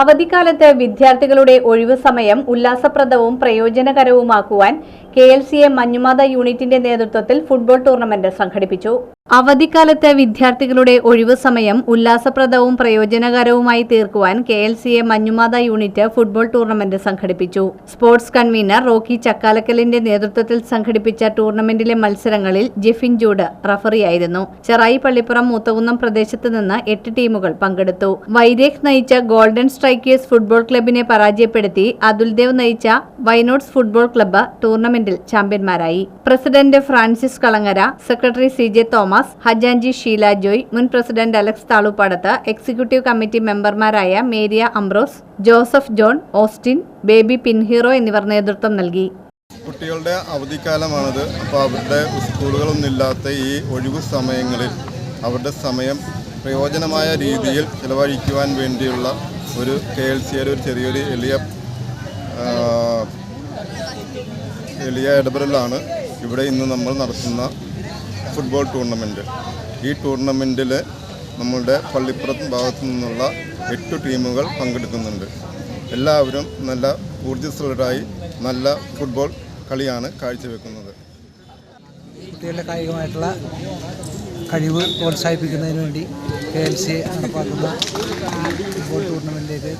അവധിക്കാലത്ത് വിദ്യാർത്ഥികളുടെ ഒഴിവു സമയം ഉല്ലാസപ്രദവും പ്രയോജനകരവുമാക്കുവാൻ K L C A Manjumatha യൂണിറ്റിന്റെ നേതൃത്വത്തിൽ ഫുട്ബോൾ ടൂർണമെന്റ് സംഘടിപ്പിച്ചു. അവധിക്കാലത്ത് വിദ്യാർത്ഥികളുടെ ഒഴിവു സമയം ഉല്ലാസപ്രദവും പ്രയോജനകരവുമായി തീർക്കുവാൻ K L C A Manjumatha unit football tournament സംഘടിപ്പിച്ചു. സ്പോർട്സ് കൺവീനർ റോക്കി ചക്കാലക്കലിന്റെ നേതൃത്വത്തിൽ സംഘടിപ്പിച്ച ടൂർണമെന്റിലെ മത്സരങ്ങളിൽ ജെഫിൻ ജൂഡ് റഫറിയായിരുന്നു. ചെറായി പള്ളിപ്പുറം മൂത്തകുന്നം പ്രദേശത്ത് നിന്ന് എട്ട് ടീമുകൾ പങ്കെടുത്തു. വൈരേഖ് നയിച്ച ഗോൾഡൻ സ്ട്രൈക്കേഴ്സ് ഫുട്ബോൾ ക്ലബിനെ പരാജയപ്പെടുത്തി അതുൽദേവ് നയിച്ച വൈനോട്സ് ഫുട്ബോൾ ക്ലബ്ബ് ടൂർണമെന്റിൽ ചാമ്പ്യന്മാരായി. President Francis Kalangara secretary C J Thomas ഹജാൻജി Sheela Joy മുൻ president Alex Thaluppadath executive committee മെമ്പർമാരായ മേരിയ Ambrose Joseph John Austin baby Pinheiro എന്നിവർ നേതൃത്വം നൽകി. കുട്ടികളുടെ അവധിക്കാലമാണത്. അപ്പോൾ അവരുടെ സ്കൂളുകളൊന്നുമില്ലാത്ത ഈ ഒഴിവു സമയങ്ങളിൽ അവരുടെ സമയം പ്രയോജനമായ രീതിയിൽ ചിലവഴിക്കുവാൻ വേണ്ടിയുള്ള ഒരു കെ എൽ സിയുടെ ഒരു ചെറിയൊരു എളിയ എളിയ ഇടപെടലാണ് ഇവിടെ ഇന്ന് നമ്മൾ നടത്തുന്ന ഫുട്ബോൾ ടൂർണമെന്റ്. ഈ ടൂർണമെന്റിൽ നമ്മളുടെ പള്ളിപ്പുറത്ത് ഭാഗത്തു നിന്നുള്ള എട്ട് ടീമുകൾ പങ്കെടുക്കുന്നുണ്ട്. എല്ലാവരും നല്ല ഊർജസ്വലരായി നല്ല ഫുട്ബോൾ കളിയാണ് കാഴ്ചവെക്കുന്നത്. കുട്ടികളുടെ കായികമായിട്ടുള്ള കഴിവ് പ്രോത്സാഹിപ്പിക്കുന്നതിന് വേണ്ടി കെ എൽ സി നടപ്പാക്കുന്ന ഫുട്ബോൾ ടൂർണമെന്റിലേക്ക്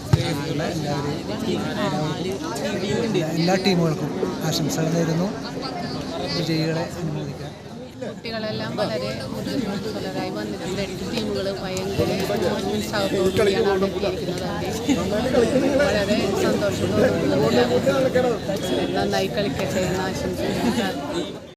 എല്ലാ ടീമുകൾക്കും ആശംസകൾ നേരുന്നു. വിജയികളെ അനുമോദിക്കാം കുട്ടികളെല്ലാം വളരെ ഊർജസ്വലരായി വന്നിട്ടുണ്ട്. ടീമുകൾ ഭയങ്കര ഉത്സാഹത്തോടുകൂടിയാണ് അവിടെ എത്തിയിരിക്കുന്നത് വളരെ സന്തോഷത്തോടുകൂടി നന്നായി കളിക്കട്ടെ എന്ന് ആശംസിക്കുന്നു.